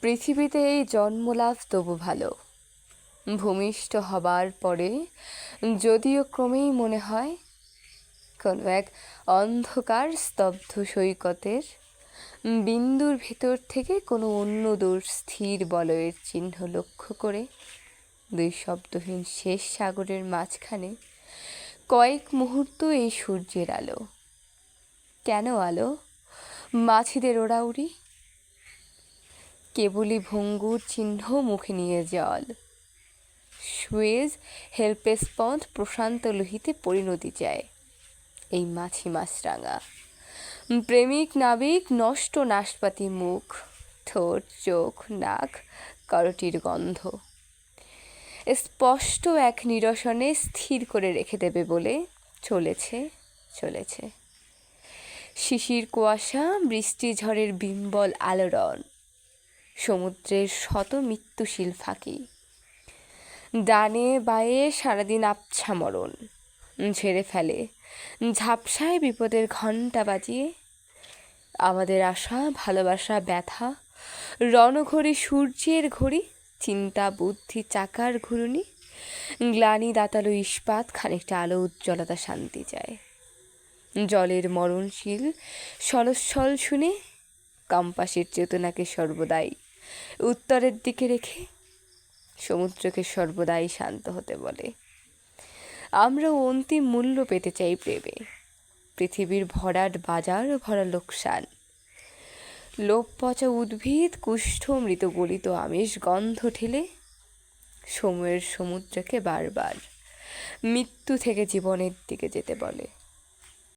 পৃথিবীতে এই জন্মলাভ তবু ভালো। ভূমিষ্ঠ হবার পরে, যদিও ক্রমেই মনে হয়, কোনো এক অন্ধকার স্তব্ধ সৈকতের বিন্দুর ভেতর থেকে কোনো অন্য দূর স্থির বলয়ের চিহ্ন লক্ষ্য করে, দুই শব্দহীন শেষ সাগরের মাঝখানে কয়েক মুহূর্ত এই সূর্যের আলো। কেন আলো? মাছিদের ওড়াউড়ি? কেবলই ভঙ্গুর চিহ্ন মুখে নিয়ে জল। সুয়েজ হেল্পেস পথ প্রশান্ত লোহিতে পরিণতি চায়। এই মাছি মাছরাঙা। প্রেমিক নাবিক নষ্ট নাশপাতি মুখ, ঠোঁট, চোখ, নাক, করটির গন্ধ। স্পষ্ট এক নিরসনে স্থির করে রেখে দেবে বলে চলেছে চলেছে। শিশির কুয়াশা, বৃষ্টি ঝড়ের বিম্বল আলোড়ন। সমুদ্রের শত মৃত্যুশীল ফাঁকি। ডানে বায়ে সারাদিন আবছা মরণ, ঝেড়ে ফেলে, ঝাপসায় বিপদের ঘণ্টা বাজিয়ে, আমাদের আশা, ভালোবাসা, ব্যথা, রণঘড়ি, সূর্যের ঘড়ি, চিন্তা, বুদ্ধি, চাকার ঘুরুনি গ্লানি, দাতালো ইস্পাত, খানিকটা আলো, উজ্জ্বলতা, শান্তি চায়। জলের মরণশীল সরস্বল শুনে, কম্পাসের চেতনাকে সর্বদাই উত্তরের দিকে রেখে সমুদ্রকে সর্বদাই শান্ত হতে বলে। আমরা অন্তিম মূল্য পেতে চাই প্রেমে। পৃথিবীর ভরাট বাজার ভরা লোকসান। লোভ পচা উদ্ভিদ, কুষ্ঠ, মৃত গলিত আমিষ, গন্ধ ঠেলে সময়ের সমুদ্রকে বারবার মৃত্যু থেকে জীবনের দিকে যেতে বলে।